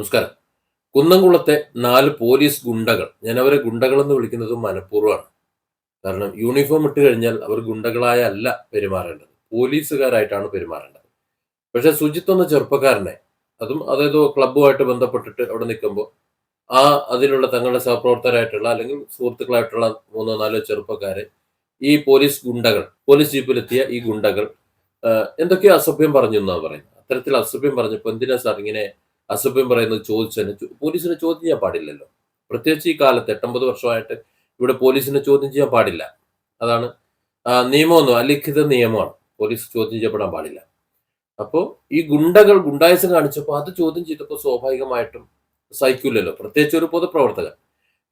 നമസ്കാരം. കുന്നംകുളത്തെ നാല് പോലീസ് ഗുണ്ടകൾ ഞാൻ അവരെ ഗുണ്ടകൾ എന്ന് വിളിക്കുന്നത് മനഃപൂർവമാണ്. കാരണം യൂണിഫോം ഇട്ട് കഴിഞ്ഞാൽ അവർ ഗുണ്ടകളായല്ല പെരുമാറേണ്ടത്. പോലീസുകാരായിട്ടാണ് പെരുമാറേണ്ടത്. പക്ഷെ സുജിത്ത് എന്ന ചെറുപ്പക്കാരനെ അതും അതായത് ക്ലബ്ബുമായിട്ട് ബന്ധപ്പെട്ടിട്ട് അവിടെ നിൽക്കുമ്പോൾ ആ അതിലുള്ള തങ്ങളുടെ സഹപ്രവർത്തകരായിട്ടുള്ള അല്ലെങ്കിൽ സുഹൃത്തുക്കളായിട്ടുള്ള മൂന്നോ നാലോ ചെറുപ്പക്കാരെ ഈ പോലീസ് ഗുണ്ടകൾ പോലീസ് ജീപ്പിലെത്തിയ ഈ ഗുണ്ടകൾ എന്തൊക്കെയോ അസഭ്യം പറഞ്ഞു എന്നാണ് പറയുന്നത്. അത്തരത്തിൽ അസഭ്യം പറഞ്ഞപ്പോൾ എന്തിനാ സാർ ഇങ്ങനെ അസഭ്യം പറയുന്നത് ചോദിച്ചതിന് പോലീസിനെ ചോദ്യം ചെയ്യാൻ പാടില്ലല്ലോ. പ്രത്യേകിച്ച് ഈ കാലത്ത് എട്ടൊമ്പത് വർഷമായിട്ട് ഇവിടെ പോലീസിനെ ചോദ്യം ചെയ്യാൻ പാടില്ല. അതാണ് നിയമമൊന്നും അലിഖിത നിയമമാണ്. പോലീസ് ചോദ്യം ചെയ്യപ്പെടാൻ പാടില്ല. അപ്പോൾ ഈ ഗുണ്ടകൾ ഗുണ്ടായസം കാണിച്ചപ്പോൾ അത് ചോദ്യം ചെയ്തപ്പോൾ സ്വാഭാവികമായിട്ടും സഹിക്കില്ലല്ലോ പ്രത്യേകിച്ച് ഒരു പൊതുപ്രവർത്തകൻ.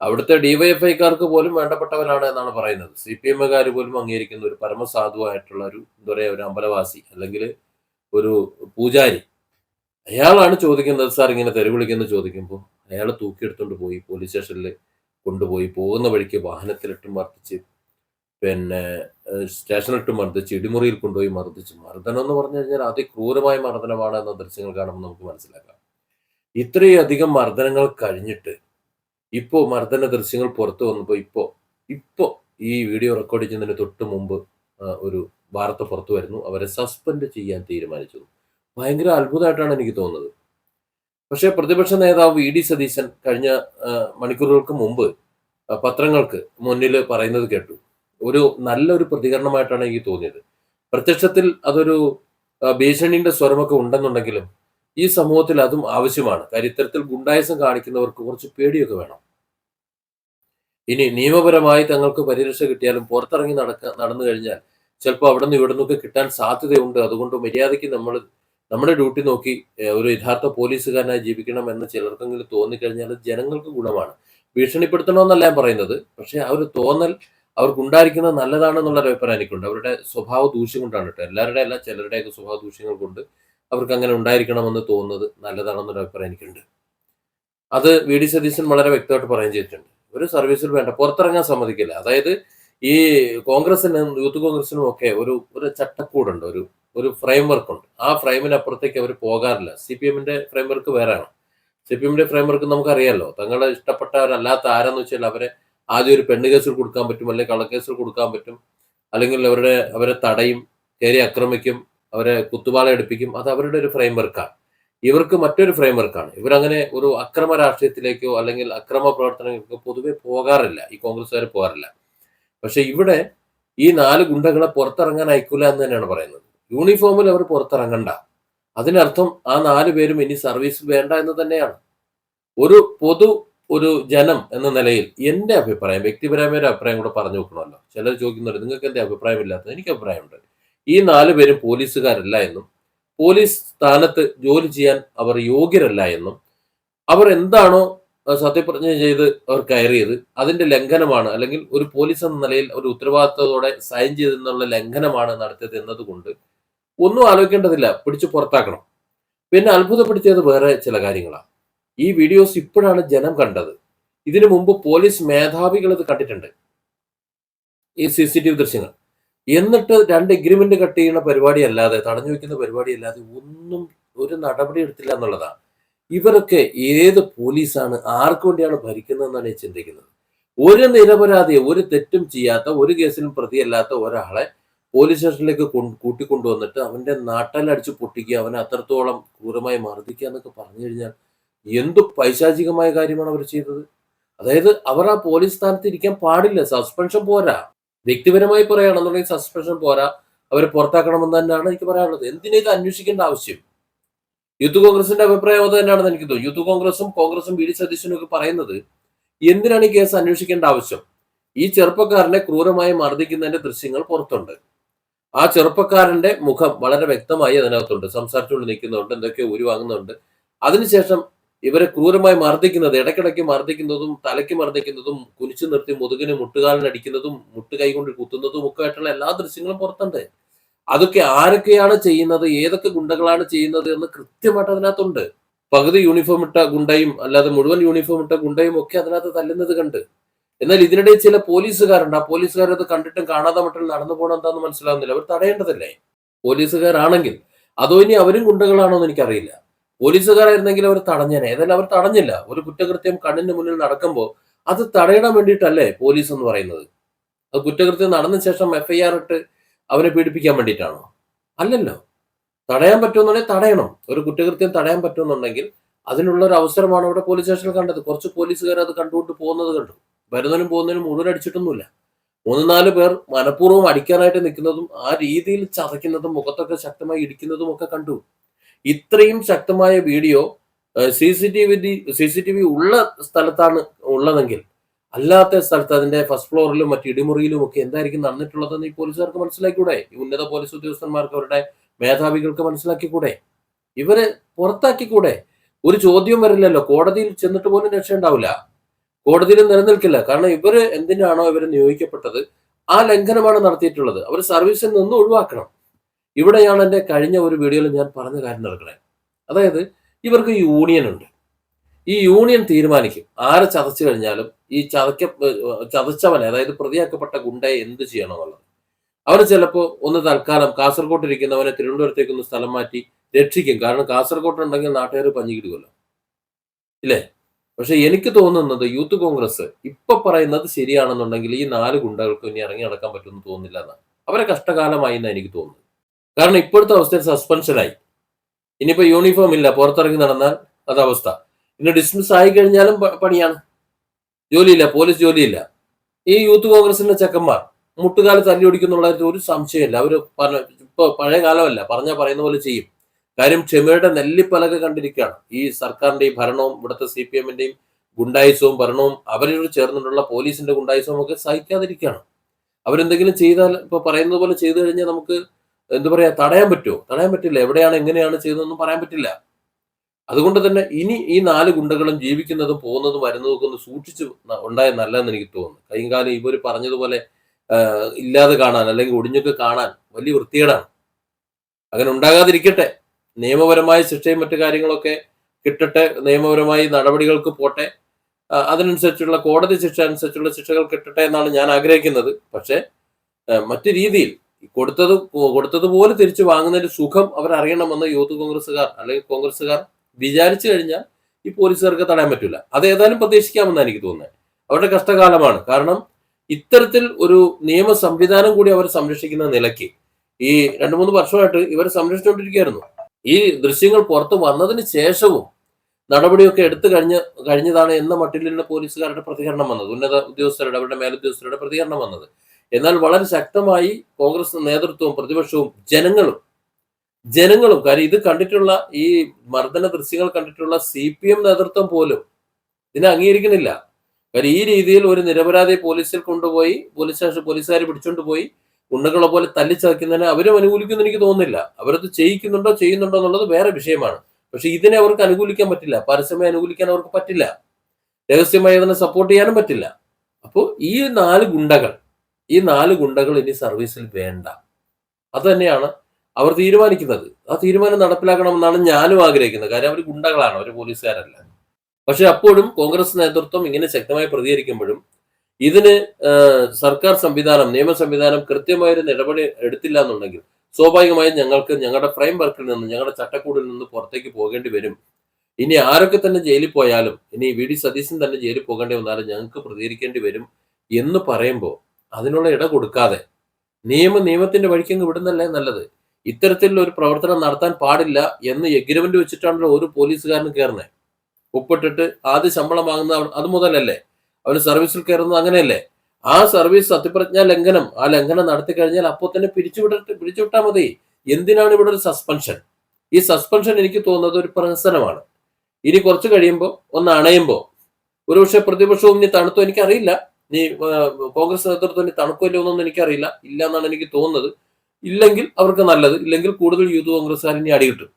അവിടുത്തെ ഡിവൈഎഫ്ഐക്കാർക്ക് പോലും വേണ്ടപ്പെട്ടവരാണ് എന്നാണ് പറയുന്നത്. സി പി എമ്മുകാർ പോലും അംഗീകരിക്കുന്ന ഒരു പരമസാധുവായിട്ടുള്ള ഒരു എന്താ പറയുക ഒരു അമ്പലവാസി അല്ലെങ്കിൽ ഒരു പൂജാരി അയാളാണ് ചോദിക്കുന്നത് സാർ ഇങ്ങനെ തെരുവിളിക്കുന്നത് ചോദിക്കുമ്പോൾ അയാൾ തൂക്കിയെടുത്തുകൊണ്ട് പോയി പോലീസ് സ്റ്റേഷനിൽ കൊണ്ടുപോയി പോകുന്ന വഴിക്ക് വാഹനത്തിലിട്ട് മർദ്ദിച്ച് പിന്നെ സ്റ്റേഷനിലിട്ട് മർദ്ദിച്ച് ഇടിമുറിയിൽ കൊണ്ടുപോയി മർദ്ദിച്ച്. മർദ്ദനം എന്ന് പറഞ്ഞു കഴിഞ്ഞാൽ അതിക്രൂരമായ മർദ്ദനമാണ് എന്ന ദൃശ്യങ്ങൾ കാണുമ്പോൾ നമുക്ക് മനസ്സിലാക്കാം. ഇത്രയധികം മർദ്ദനങ്ങൾ കഴിഞ്ഞിട്ട് ഇപ്പോൾ മർദ്ദന ദൃശ്യങ്ങൾ പുറത്തു വന്നപ്പോൾ ഇപ്പോൾ ഇപ്പോൾ ഈ വീഡിയോ റെക്കോർഡ് ചെയ്യുന്നതിന് തൊട്ട് മുമ്പ് ഒരു വാർത്ത പുറത്തു വരുന്നു. അവരെ സസ്പെൻഡ് ചെയ്യാൻ തീരുമാനിച്ചു. ഭയങ്കര അത്ഭുതമായിട്ടാണ് എനിക്ക് തോന്നുന്നത്. പക്ഷേ പ്രതിപക്ഷ നേതാവ് വി ഡി സതീശൻ കഴിഞ്ഞ മണിക്കൂറുകൾക്ക് മുമ്പ് പത്രങ്ങൾക്ക് മുന്നിൽ പറയുന്നത് കേട്ടു. ഒരു നല്ലൊരു പ്രതികരണമായിട്ടാണ് എനിക്ക് തോന്നിയത്. പ്രത്യക്ഷത്തിൽ അതൊരു ഭീഷണിയുടെ സ്വരമൊക്കെ ഉണ്ടെന്നുണ്ടെങ്കിലും ഈ സമൂഹത്തിൽ അതും ആവശ്യമാണ്. കാര്യം ഇത്തരത്തിൽ ഗുണ്ടായസം കാണിക്കുന്നവർക്ക് കുറച്ച് പേടിയൊക്കെ വേണം. ഇനി നിയമപരമായി തങ്ങൾക്ക് പരിരക്ഷ കിട്ടിയാലും പുറത്തിറങ്ങി നടക്ക നടന്നു കഴിഞ്ഞാൽ ചിലപ്പോൾ അവിടെ നിന്ന് ഇവിടെ നിന്നൊക്കെ കിട്ടാൻ സാധ്യതയുണ്ട്. അതുകൊണ്ട് മര്യാദയ്ക്ക് നമ്മൾ നമ്മുടെ ഡ്യൂട്ടി നോക്കി ഒരു യഥാർത്ഥ പോലീസുകാരനായി ജീവിക്കണം എന്ന് ചിലർക്കെങ്കിലും തോന്നിക്കഴിഞ്ഞാൽ ജനങ്ങൾക്ക് ഗുണമാണ്. ഭീഷണിപ്പെടുത്തണമെന്നല്ല ഞാൻ പറയുന്നത്. പക്ഷേ ആ ഒരു തോന്നൽ അവർക്കുണ്ടായിരിക്കുന്നത് നല്ലതാണെന്നുള്ള ഒരു അഭിപ്രായം എനിക്കുണ്ട്. അവരുടെ സ്വഭാവ ദൂഷ്യം കൊണ്ടാണ് കേട്ടോ. എല്ലാവരുടെ അല്ല ചിലരുടെയൊക്കെ സ്വഭാവ ദൂഷ്യങ്ങൾ കൊണ്ട് അവർക്ക് അങ്ങനെ ഉണ്ടായിരിക്കണമെന്ന് തോന്നുന്നത് നല്ലതാണെന്നൊരു അഭിപ്രായം എനിക്കുണ്ട്. അത് വി. ഡി. സതീശൻ വളരെ വ്യക്തമായിട്ട് പറയുകയും ചെയ്തിട്ടുണ്ട്. ഒരു സർവീസിൽ വേണ്ട പുറത്തിറങ്ങാൻ സമ്മതിക്കില്ല. അതായത് ഈ കോൺഗ്രസിനും യൂത്ത് കോൺഗ്രസിനും ഒക്കെ ഒരു ഒരു ചട്ടക്കൂടുണ്ട് ഒരു ഒരു ഫ്രെയിം വർക്ക് ഉണ്ട്. ആ ഫ്രെയിമിനപ്പുറത്തേക്ക് അവർ പോകാറില്ല. സി പി എമ്മിന്റെ ഫ്രെയിം വർക്ക് വേറെയാണ് സി പി എമ്മിന്റെ ഫ്രെയിം വർക്ക് നമുക്കറിയാമല്ലോ തങ്ങളുടെ ഇഷ്ടപ്പെട്ടവരല്ലാത്ത ആരെന്ന് വെച്ചാൽ അവരെ ആദ്യം ഒരു പെണ്ണ് കേസിൽ കൊടുക്കാൻ പറ്റും അല്ലെങ്കിൽ കള്ളക്കേസിൽ കൊടുക്കാൻ പറ്റും അല്ലെങ്കിൽ അവരുടെ അവരെ തടയും കയറി ആക്രമിക്കും അവരെ കുത്തുപാള എടുപ്പിക്കും. അത് അവരുടെ ഒരു ഫ്രെയിം വർക്കാണ് ഇവർക്ക് മറ്റൊരു ഫ്രെയിം വർക്കാണ് ഇവരങ്ങനെ ഒരു അക്രമ രാഷ്ട്രീയത്തിലേക്കോ അല്ലെങ്കിൽ അക്രമ പ്രവർത്തനങ്ങൾക്കോ പൊതുവെ പോകാറില്ല. ഈ കോൺഗ്രസ്സുകാർ പോകാറില്ല. പക്ഷെ ഇവിടെ ഈ നാല് ഗുണ്ടകളെ പുറത്തിറങ്ങാൻ അയക്കൂല എന്ന് തന്നെയാണ് പറയുന്നത്. യൂണിഫോമിൽ അവർ പുറത്തിറങ്ങണ്ട. അതിനർത്ഥം ആ നാല് പേരും ഇനി സർവീസ് വേണ്ട എന്ന് തന്നെയാണ്. ഒരു പൊതു ഒരു ജനം എന്ന നിലയിൽ എന്റെ അഭിപ്രായം വ്യക്തിപരമായ ഒരു അഭിപ്രായം കൂടെ പറഞ്ഞു നോക്കണമല്ലോ ചിലർ ചോദിക്കുന്നുണ്ട് നിങ്ങൾക്ക് എന്റെ അഭിപ്രായം ഇല്ലാത്തത് എനിക്ക് അഭിപ്രായമുണ്ട്. ഈ നാല് പേരും പോലീസുകാരല്ല എന്നും പോലീസ് സ്ഥാനത്ത് ജോലി ചെയ്യാൻ അവർ യോഗ്യരല്ല എന്നും അവർ എന്താണോ സത്യപ്രതിജ്ഞ ചെയ്ത് അവർ കയറിയത് അതിന്റെ ലംഘനമാണ് അല്ലെങ്കിൽ ഒരു പോലീസ് എന്ന നിലയിൽ ഒരു ഉത്തരവാദിത്തത്തോടെ സൈൻ ചെയ്തെന്നുള്ള ലംഘനമാണ് നടത്തിയത് എന്നതുകൊണ്ട് ഒന്നും ആലോചിക്കേണ്ടതില്ല. പിടിച്ചു പുറത്താക്കണം. പിന്നെ അത്ഭുതപ്പെടുത്തിയത് വേറെ ചില കാര്യങ്ങളാണ്. ഈ വീഡിയോസ് ഇപ്പോഴാണ് ജനം കണ്ടത്. ഇതിനു മുമ്പ് പോലീസ് മേധാവികൾ ഇത് കണ്ടിട്ടുണ്ട്. ഈ സി സി ടി വി ദൃശ്യങ്ങൾ. എന്നിട്ട് രണ്ട് എഗ്രിമെന്റ് കട്ട് ചെയ്യുന്ന പരിപാടി അല്ലാതെ തടഞ്ഞു വെക്കുന്ന പരിപാടി അല്ലാതെ ഒന്നും ഒരു നടപടി എടുത്തില്ല എന്നുള്ളതാണ്. ഇവരൊക്കെ ഏത് പോലീസാണ് ആർക്കു വേണ്ടിയാണ് ഭരിക്കുന്നതെന്നാണ് ചിന്തിക്കുന്നത്. ഒരു നിരപരാധിയെ ഒരു തെറ്റും ചെയ്യാത്ത ഒരു കേസിലും പ്രതിയല്ലാത്ത ഒരാളെ പോലീസ് സ്റ്റേഷനിലേക്ക് കൊണ്ട് കൂട്ടിക്കൊണ്ടുവന്നിട്ട് അവന്റെ നാട്ടലടിച്ച് പൊട്ടിക്കുക അവനെ അത്രത്തോളം ക്രൂരമായി മർദ്ദിക്കുക എന്നൊക്കെ പറഞ്ഞു കഴിഞ്ഞാൽ എന്തു പൈശാചികമായ കാര്യമാണ് അവർ ചെയ്തത്? അതായത് അവർ ആ പോലീസ് സ്ഥാനത്ത് ഇരിക്കാൻ പാടില്ല. സസ്പെൻഷൻ പോരാ. വ്യക്തിപരമായി പറയുകയാണെന്നുണ്ടെങ്കിൽ സസ്പെൻഷൻ പോരാ. അവരെ പുറത്താക്കണമെന്ന് തന്നെയാണ് എനിക്ക് പറയാനുള്ളത്. എന്തിനാ ഇത് അന്വേഷിക്കേണ്ട ആവശ്യം? യൂത്ത് കോൺഗ്രസിന്റെ അഭിപ്രായം അത് തന്നെയാണെന്ന് എനിക്ക് തോന്നുന്നു. യൂത്ത് കോൺഗ്രസും കോൺഗ്രസും ബി ഡി സതീശനും ഒക്കെ പറയുന്നത് എന്തിനാണ് ഈ കേസ് അന്വേഷിക്കേണ്ട ആവശ്യം? ഈ ചെറുപ്പക്കാരനെ ക്രൂരമായി മർദ്ദിക്കുന്നതിന്റെ ദൃശ്യങ്ങൾ പുറത്തുണ്ട്. ആ ചെറുപ്പക്കാരന്റെ മുഖം വളരെ വ്യക്തമായി അതിനകത്തുണ്ട്. സംസാരിച്ചുകൊണ്ട് നിൽക്കുന്നുണ്ട് എന്തൊക്കെയോ ഉരുവാങ്ങുന്നുണ്ട്. അതിനുശേഷം ഇവരെ ക്രൂരമായി മർദ്ദിക്കുന്നത് ഇടയ്ക്കിടയ്ക്ക് മർദ്ദിക്കുന്നതും തലയ്ക്ക് മർദ്ദിക്കുന്നതും കുനിച്ചു നിർത്തി മുതുകിന് മുട്ടുകാലിനടിക്കുന്നതും മുട്ട് കൈകൊണ്ട് കുത്തുന്നതും ഒക്കെ ആയിട്ടുള്ള എല്ലാ ദൃശ്യങ്ങളും പുറത്തുണ്ട്. അതൊക്കെ ആരൊക്കെയാണ് ചെയ്യുന്നത് ഏതൊക്കെ ഗുണ്ടകളാണ് ചെയ്യുന്നത് എന്ന് കൃത്യമായിട്ട് അതിനകത്തുണ്ട്. പകുതി യൂണിഫോം ഇട്ട ഗുണ്ടയും അല്ലാതെ മുഴുവൻ യൂണിഫോം ഇട്ട ഗുണ്ടയും ഒക്കെ അതിനകത്ത് തല്ലുന്നത് കണ്ട്. എന്നാൽ ഇതിനിടെ ചില പോലീസുകാരുണ്ട്. ആ പോലീസുകാരെ അത് കണ്ടിട്ടും കാണാതെ മട്ടിൽ നടന്നു പോകണം എന്താണെന്ന് മനസ്സിലാവുന്നില്ല. അവർ തടയേണ്ടതല്ലേ? പോലീസുകാരാണെങ്കിൽ. അതോ ഇനി അവരും ഗുണ്ടകളാണോ എന്ന് എനിക്കറിയില്ല. പോലീസുകാരായിരുന്നെങ്കിൽ അവർ തടഞ്ഞേനെ. ഏതായാലും അവർ തടഞ്ഞില്ല. ഒരു കുറ്റകൃത്യം കണ്ണിന് മുന്നിൽ നടക്കുമ്പോൾ അത് തടയണം വേണ്ടിയിട്ടല്ലേ പോലീസ് എന്ന് പറയുന്നത്? അത് കുറ്റകൃത്യം നടന്ന ശേഷം എഫ്ഐആർ ഇട്ട് അവനെ പീഡിപ്പിക്കാൻ വേണ്ടിയിട്ടാണോ? അല്ലല്ലോ. തടയാൻ പറ്റുമെന്നുണ്ടെങ്കിൽ തടയണം. ഒരു കുറ്റകൃത്യം തടയാൻ പറ്റുമെന്നുണ്ടെങ്കിൽ അതിനുള്ള ഒരു അവസരമാണ് അവിടെ പോലീസ് സ്റ്റേഷനിൽ കണ്ടത്. കുറച്ച് പോലീസുകാർ അത് കണ്ടുകൊണ്ട് പോകുന്നത് കണ്ടു. വരുന്നതിനും പോകുന്നതിനും മുഴുവൻ അടിച്ചിട്ടൊന്നുമില്ല മൂന്ന് നാല് പേർ മനഃപൂർവം അടിക്കാനായിട്ട് നിൽക്കുന്നതും ആ രീതിയിൽ ചതയ്ക്കുന്നതും മുഖത്തൊക്കെ ശക്തമായി ഇടിക്കുന്നതും ഒക്കെ കണ്ടു. ഇത്രയും ശക്തമായ video C C T V C C T V ഉള്ള സ്ഥലത്താണ് ഉള്ളതെങ്കിൽ അല്ലാത്ത സ്ഥലത്ത് അതിന്റെ ഫസ്റ്റ് ഫ്ലോറിലും മറ്റു ഇടിമുറിയിലും ഒക്കെ എന്തായിരിക്കും നടന്നിട്ടുള്ളതെന്ന് ഈ പോലീസുകാർക്ക് മനസ്സിലാക്കിക്കൂടെ ഈ ഉന്നത പോലീസ് ഉദ്യോഗസ്ഥന്മാർക്ക് അവരുടെ മേധാവികൾക്ക് മനസ്സിലാക്കിക്കൂടെ? ഇവരെ പുറത്താക്കിക്കൂടെ? ഒരു ചോദ്യം വരില്ലല്ലോ. കോടതിയിൽ ചെന്നിട്ട് പോലും രക്ഷയുണ്ടാവില്ല. കോടതിയിൽ നിലനിൽക്കില്ല. കാരണം ഇവർ എന്തിനാണോ ഇവർ നിയോഗിക്കപ്പെട്ടത്? ആ ലംഘനമാണ് നടത്തിയിട്ടുള്ളത്. അവർ സർവീസിൽ നിന്ന് ഒഴിവാക്കണം. ഇവിടെയാണ് എന്റെ കഴിഞ്ഞ ഒരു വീഡിയോയിൽ ഞാൻ പറഞ്ഞ കാര്യം നടക്കണേ. അതായത് ഇവർക്ക് യൂണിയൻ ഉണ്ട്. ഈ യൂണിയൻ തീരുമാനിക്കും. ആരെ ചതച്ചു കഴിഞ്ഞാലും ഈ ചതക്ക ചതച്ചവനെ അതായത് പ്രതിയാക്കപ്പെട്ട ഗുണ്ടയെ എന്ത് ചെയ്യണം എന്നുള്ളത്. അവർ ചിലപ്പോൾ ഒന്ന് തൽക്കാലം കാസർഗോട്ട് ഇരിക്കുന്നവനെ തിരുവനന്തപുരത്തേക്കൊന്ന് സ്ഥലം മാറ്റി രക്ഷിക്കും. കാരണം കാസർഗോട്ട് ഉണ്ടെങ്കിൽ നാട്ടുകാർ പഞ്ഞിക്കിടുമല്ലോ ഇല്ലേ? പക്ഷെ എനിക്ക് തോന്നുന്നത് യൂത്ത് കോൺഗ്രസ് ഇപ്പൊ പറയുന്നത് ശരിയാണെന്നുണ്ടെങ്കിൽ ഈ നാല് ഗുണ്ടകൾക്ക് ഇനി ഇറങ്ങി നടക്കാൻ പറ്റുമെന്ന് തോന്നുന്നില്ല എന്നാണ്. അവരെ കഷ്ടകാലമായി എന്നാണ് എനിക്ക് തോന്നുന്നത്. കാരണം ഇപ്പോഴത്തെ അവസ്ഥയിൽ സസ്പെൻഷനായി ഇനിയിപ്പോ യൂണിഫോം ഇല്ല പുറത്തിറങ്ങി നടന്നാൽ അത് അവസ്ഥ. ഇനി ഡിസ്മിസ് ആയി കഴിഞ്ഞാലും പണിയാണ്. ജോലിയില്ല പോലീസ് ജോലിയില്ല. ഈ യൂത്ത് കോൺഗ്രസിന്റെ ചെക്കന്മാർ മുട്ടുകാലത്ത് തല്ലി ഒടിക്കുന്നുള്ള ഒരു സംശയമില്ല. അവർ പറഞ്ഞ ഇപ്പൊ പഴയ കാലമല്ല പറഞ്ഞാൽ പറയുന്ന പോലെ ചെയ്യും. കാര്യം ക്ഷമയുടെ നെല്ലിപ്പലക കണ്ടിരിക്കുകയാണ്. ഈ സർക്കാരിന്റെ ഭരണവും ഇവിടുത്തെ സി പി എമ്മിന്റെയും ഗുണ്ടായുസവും ഭരണവും അവരോട് ചേർന്നിട്ടുള്ള പോലീസിന്റെ ഗുണ്ടായുസവും ഒക്കെ സഹിക്കാതിരിക്കുകയാണ്. അവരെന്തെങ്കിലും ചെയ്താൽ ഇപ്പൊ പറയുന്നത് പോലെ ചെയ്തു കഴിഞ്ഞാൽ നമുക്ക് എന്താ പറയാ തടയാൻ പറ്റുമോ? തടയാൻ പറ്റില്ല. എവിടെയാണ് എങ്ങനെയാണ് ചെയ്തതെന്നും പറയാൻ പറ്റില്ല. അതുകൊണ്ട് തന്നെ ഇനി ഈ നാല് ഗുണ്ടകളും ജീവിക്കുന്നതും പോകുന്നതും വരുന്നതും ഒക്കെ ഒന്ന് സൂക്ഷിച്ച് ഉണ്ടായ നല്ലതെന്ന് എനിക്ക് തോന്നുന്നു. കൈകാലം കാലം ഇവർ പറഞ്ഞതുപോലെ ഇല്ലാതെ കാണാൻ അല്ലെങ്കിൽ ഒടിഞ്ഞൊക്കെ കാണാൻ വലിയ വൃത്തികേടാണ്. അങ്ങനെ ഉണ്ടാകാതിരിക്കട്ടെ. നിയമപരമായ ശിക്ഷയും മറ്റു കാര്യങ്ങളൊക്കെ കിട്ടട്ടെ നിയമപരമായി നടപടികൾക്ക് പോട്ടെ. അതിനനുസരിച്ചുള്ള കോടതി ശിക്ഷ അനുസരിച്ചുള്ള ശിക്ഷകൾ കിട്ടട്ടെ എന്നാണ് ഞാൻ ആഗ്രഹിക്കുന്നത്. പക്ഷേ മറ്റു രീതിയിൽ കൊടുത്തത് കൊടുത്തതുപോലെ തിരിച്ചു വാങ്ങുന്നതിന്റെ സുഖം അവർ അറിയണമെന്ന് യൂത്ത് കോൺഗ്രസ്സുകാർ അല്ലെങ്കിൽ കോൺഗ്രസ്സുകാർ വിചാരിച്ചു കഴിഞ്ഞാൽ ഈ പോലീസുകാർക്ക് തടയാൻ പറ്റില്ല അത് ഏതായാലും പ്രതീക്ഷിക്കാമെന്നാണ് എനിക്ക് തോന്നുന്നത്. അവരുടെ കഷ്ടകാലമാണ്. കാരണം ഇത്തരത്തിൽ ഒരു നിയമ സംവിധാനം കൂടി അവർ സംരക്ഷിക്കുന്ന നിലയ്ക്ക് ഈ രണ്ടു മൂന്ന് വർഷമായിട്ട് ഇവർ സംരക്ഷിച്ചുകൊണ്ടിരിക്കുകയായിരുന്നു. ഈ ദൃശ്യങ്ങൾ പുറത്തു വന്നതിന് ശേഷവും നടപടിയൊക്കെ എടുത്തു കഴിഞ്ഞ കഴിഞ്ഞതാണ് എന്ന മട്ടിലുള്ള പോലീസുകാരുടെ പ്രതികരണം വന്നത്. ഉന്നത ഉദ്യോഗസ്ഥരുടെ അവരുടെ മേലുദ്യോഗസ്ഥരുടെ പ്രതികരണം വന്നത്. എന്നാൽ വളരെ ശക്തമായി കോൺഗ്രസ് നേതൃത്വവും പ്രതിപക്ഷവും ജനങ്ങളും ജനങ്ങളും കാര്യം ഇത് കണ്ടിട്ടുള്ള ഈ മർദ്ദന ദൃശ്യങ്ങൾ കണ്ടിട്ടുള്ള സി പി എം നേതൃത്വം പോലും ഇതിനെ അംഗീകരിക്കുന്നില്ല. കാര്യം ഈ രീതിയിൽ ഒരു നിരപരാധി പോലീസിൽ കൊണ്ടുപോയി പോലീസ് സ്റ്റേഷൻ പോലീസുകാർ പിടിച്ചുകൊണ്ട് ഉണ്ണകളെ പോലെ തല്ലിച്ചതയ്ക്കുന്നതിനെ അവരും അനുകൂലിക്കുമെന്ന് എനിക്ക് തോന്നുന്നില്ല. അവരത് ചെയ്യിക്കുന്നുണ്ടോ ചെയ്യുന്നുണ്ടോ എന്നുള്ളത് വേറെ വിഷയമാണ്. പക്ഷെ ഇതിനെ അവർക്ക് അനുകൂലിക്കാൻ പറ്റില്ല. പരസ്യമായി അനുകൂലിക്കാൻ അവർക്ക് പറ്റില്ല. രഹസ്യമായി അതിനെ സപ്പോർട്ട് ചെയ്യാനും പറ്റില്ല. അപ്പോൾ ഈ നാല് ഗുണ്ടകൾ ഈ നാല് ഗുണ്ടകൾ ഇനി സർവീസിൽ വേണ്ട. അത് തന്നെയാണ് അവർ തീരുമാനിക്കുന്നത്. ആ തീരുമാനം നടപ്പിലാക്കണമെന്നാണ് ഞാനും ആഗ്രഹിക്കുന്നത്. കാര്യം അവർ ഗുണ്ടകളാണ്. അവർ പോലീസുകാരല്ല. പക്ഷെ അപ്പോഴും കോൺഗ്രസ് നേതൃത്വം ഇങ്ങനെ ശക്തമായി പ്രതികരിക്കുമ്പോഴും ഇതിന് സർക്കാർ സംവിധാനം നിയമ സംവിധാനം കൃത്യമായൊരു നടപടി എടുത്തില്ല എന്നുണ്ടെങ്കിൽ സ്വാഭാവികമായും ഞങ്ങൾക്ക് ഞങ്ങളുടെ ഫ്രെയിം വർക്കിൽ നിന്ന് ഞങ്ങളുടെ ചട്ടക്കൂടിൽ നിന്ന് പുറത്തേക്ക് പോകേണ്ടി വരും. ഇനി ആരൊക്കെ തന്നെ ജയിലിൽ പോയാലും ഇനി വി ഡി സതീശൻ തന്നെ ജയിലിൽ പോകേണ്ടി വന്നാലും ഞങ്ങൾക്ക് പ്രതികരിക്കേണ്ടി വരും എന്ന് പറയുമ്പോൾ അതിനുള്ള ഇട കൊടുക്കാതെ നിയമം നിയമത്തിന്റെ വഴിക്കങ്ങ് വിടുന്നല്ലേ നല്ലത്? ഇത്തരത്തിലുള്ള ഒരു പ്രവർത്തനം നടത്താൻ പാടില്ല എന്ന് എഗ്രിമെന്റ് വെച്ചിട്ടാണല്ലോ ഒരു പോലീസുകാരന് കയറുന്നത് ഒപ്പിട്ടിട്ട് ആദ്യ ശമ്പളം വാങ്ങുന്ന അത് മുതലല്ലേ? അവന് സർവീസിൽ കയറുന്നത് അങ്ങനെയല്ലേ? ആ സർവീസ് സത്യപ്രജ്ഞാ ലംഘനം ആ ലംഘനം നടത്തി കഴിഞ്ഞാൽ അപ്പോൾ തന്നെ പിരിച്ചുവിട്ടിട്ട് പിരിച്ചുവിട്ടാൽ മതി. എന്തിനാണ് ഇവിടെ ഒരു സസ്പെൻഷൻ ഈ സസ്പെൻഷൻ എനിക്ക് തോന്നുന്നത് ഒരു പ്രഹസനമാണ്. ഇനി കുറച്ച് കഴിയുമ്പോൾ ഒന്ന് അണയുമ്പോൾ. ഒരുപക്ഷെ പ്രതിപക്ഷവും ഇനി തണുത്തോ എനിക്കറിയില്ല. നീ കോൺഗ്രസ് നേതൃത്വം ഇനി തണുക്കില്ലോ എന്നൊന്നും എനിക്കറിയില്ല. ഇല്ല എന്നാണ് എനിക്ക് തോന്നുന്നത്. ഇല്ലെങ്കിൽ അവർക്ക് നല്ലത്. ഇല്ലെങ്കിൽ കൂടുതൽ യൂത്ത് കോൺഗ്രസ്സുകാർ ഇനി അടികിട്ടും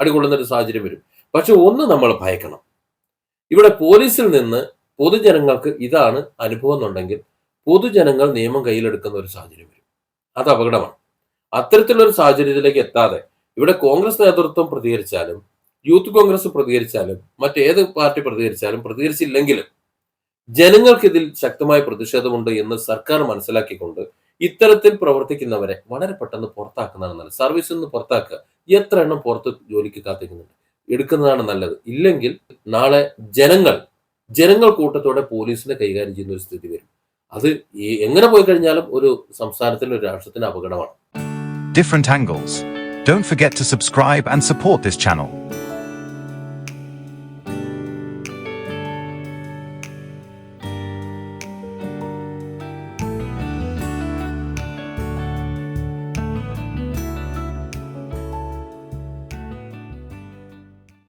അടികൊള്ളുന്ന ഒരു സാഹചര്യം വരും. പക്ഷെ ഒന്ന് നമ്മൾ ഭയക്കണം. ഇവിടെ പോലീസിൽ നിന്ന് പൊതുജനങ്ങൾക്ക് ഇതാണ് അനുഭവം എന്നുണ്ടെങ്കിൽ പൊതുജനങ്ങൾ നിയമം കയ്യിലെടുക്കുന്ന ഒരു സാഹചര്യം വരും. അത് അപകടമാണ്. അത്തരത്തിലൊരു സാഹചര്യത്തിലേക്ക് എത്താതെ ഇവിടെ കോൺഗ്രസ് നേതൃത്വം പ്രതികരിച്ചാലും യൂത്ത് കോൺഗ്രസ് പ്രതികരിച്ചാലും മറ്റേത് പാർട്ടി പ്രതികരിച്ചാലും പ്രതികരിച്ചില്ലെങ്കിലും ജനങ്ങൾക്ക് ഇതിൽ ശക്തമായ പ്രതിഷേധമുണ്ട് എന്ന് സർക്കാർ മനസ്സിലാക്കിക്കൊണ്ട് ഇത്തരത്തിൽ പ്രവർത്തിക്കുന്നവരെ വളരെ പെട്ടെന്ന് പുറത്താക്കുന്നതാണ് നല്ലത്. സർവീസിൽ നിന്ന് പുറത്താക്കുക. എത്ര എണ്ണം പുറത്ത് ജോലിക്ക് കാത്തിക്കുന്നുണ്ട് എടുക്കുന്നതാണ് നല്ലത്. ഇല്ലെങ്കിൽ നാളെ ജനങ്ങൾ ജനങ്ങൾ കൂട്ടത്തോടെ പോലീസിനെ കൈകാര്യം ചെയ്യുന്ന ഒരു സ്ഥിതി വരും. അത് എങ്ങനെ പോയി കഴിഞ്ഞാലും ഒരു സംസ്ഥാനത്തിന് ഒരു രാഷ്ട്രത്തിന് അപകടമാണ്. Different angles don't forget to subscribe and support this channel.